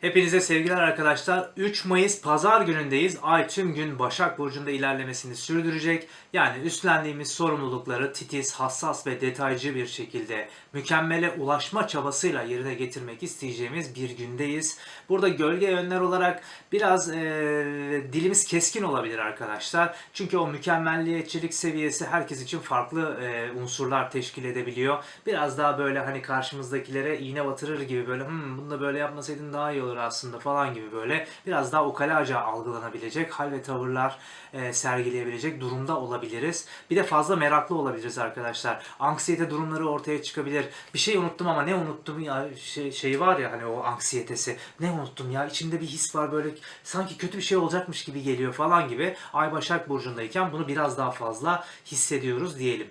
Hepinize sevgiler arkadaşlar. 3 Mayıs pazar günündeyiz. Ay tüm gün Başak Burcu'nda ilerlemesini sürdürecek. Yani üstlendiğimiz sorumlulukları titiz, hassas ve detaycı bir şekilde mükemmele ulaşma çabasıyla yerine getirmek isteyeceğimiz bir gündeyiz. Burada gölge yönler olarak biraz eee, dilimiz keskin olabilir arkadaşlar. Çünkü o mükemmelliyetçilik seviyesi herkes için farklı eee, unsurlar teşkil edebiliyor. Biraz daha böyle hani karşımızdakilere iğne batırır gibi böyle hmm, bunu da böyle yapmasaydın daha iyi olur aslında falan gibi böyle biraz daha ukalaca algılanabilecek hal ve tavırlar e, sergileyebilecek durumda olabiliriz. Bir de fazla meraklı olabiliriz arkadaşlar. Anksiyete durumları ortaya çıkabilir. Bir şey unuttum ama ne unuttum ya şey, şey var ya hani o anksiyetesi. Ne unuttum ya içimde bir his var böyle sanki kötü bir şey olacakmış gibi geliyor falan gibi. Ay Başak Burcu'ndayken bunu biraz daha fazla hissediyoruz diyelim.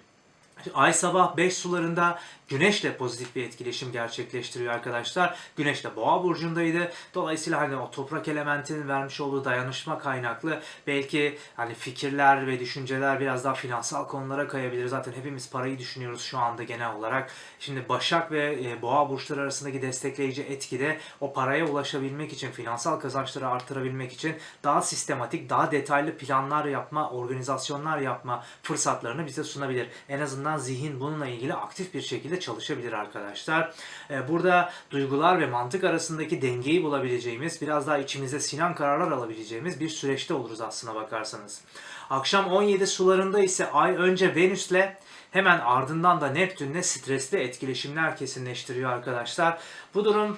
Ay sabah 5 sularında Güneşle pozitif bir etkileşim gerçekleştiriyor arkadaşlar. Güneş de Boğa burcundaydı. Dolayısıyla hani o toprak elementinin vermiş olduğu dayanışma kaynaklı belki hani fikirler ve düşünceler biraz daha finansal konulara kayabilir. Zaten hepimiz parayı düşünüyoruz şu anda genel olarak. Şimdi Başak ve e, Boğa burçları arasındaki destekleyici etki de o paraya ulaşabilmek için, finansal kazançları artırabilmek için daha sistematik, daha detaylı planlar yapma, organizasyonlar yapma fırsatlarını bize sunabilir. En azından zihin bununla ilgili aktif bir şekilde çalışabilir arkadaşlar. Ee, Burada duygular ve mantık arasındaki dengeyi bulabileceğimiz, biraz daha içimize sinen kararlar alabileceğimiz bir süreçte oluruz aslına bakarsanız. Akşam 17 sularında ise Ay önce Venüs'le hemen ardından da Neptün'le stresli etkileşimler kesinleştiriyor arkadaşlar. Bu durum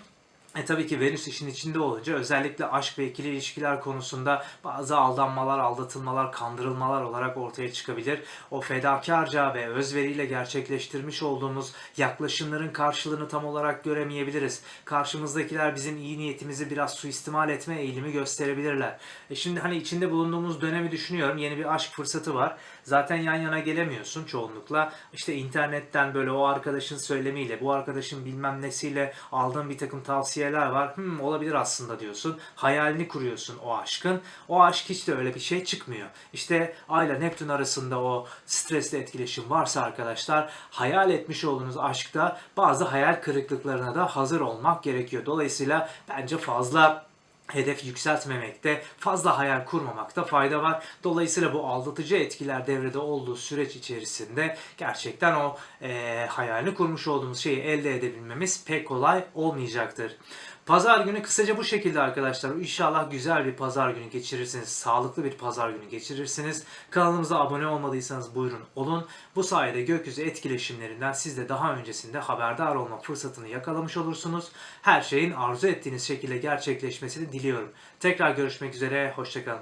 e tabii ki Venüs işin içinde olunca özellikle aşk ve ikili ilişkiler konusunda bazı aldanmalar, aldatılmalar, kandırılmalar olarak ortaya çıkabilir. O fedakarca ve özveriyle gerçekleştirmiş olduğumuz yaklaşımların karşılığını tam olarak göremeyebiliriz. Karşımızdakiler bizim iyi niyetimizi biraz suistimal etme eğilimi gösterebilirler. E şimdi hani içinde bulunduğumuz dönemi düşünüyorum. Yeni bir aşk fırsatı var. Zaten yan yana gelemiyorsun çoğunlukla. İşte internetten böyle o arkadaşın söylemiyle, bu arkadaşın bilmem nesiyle aldığın bir takım tavsiyeler var. Hmm, olabilir aslında diyorsun. Hayalini kuruyorsun o aşkın. O aşk hiç de öyle bir şey çıkmıyor. İşte Ayla Neptün arasında o stresli etkileşim varsa arkadaşlar hayal etmiş olduğunuz aşkta bazı hayal kırıklıklarına da hazır olmak gerekiyor. Dolayısıyla bence fazla hedef yükseltmemekte, fazla hayal kurmamakta fayda var. Dolayısıyla bu aldatıcı etkiler devrede olduğu süreç içerisinde gerçekten o e, hayalini kurmuş olduğumuz şeyi elde edebilmemiz pek kolay olmayacaktır. Pazar günü kısaca bu şekilde arkadaşlar. İnşallah güzel bir pazar günü geçirirsiniz. Sağlıklı bir pazar günü geçirirsiniz. Kanalımıza abone olmadıysanız buyurun olun. Bu sayede gökyüzü etkileşimlerinden siz de daha öncesinde haberdar olma fırsatını yakalamış olursunuz. Her şeyin arzu ettiğiniz şekilde gerçekleşmesini diliyorum. Tekrar görüşmek üzere. Hoşçakalın.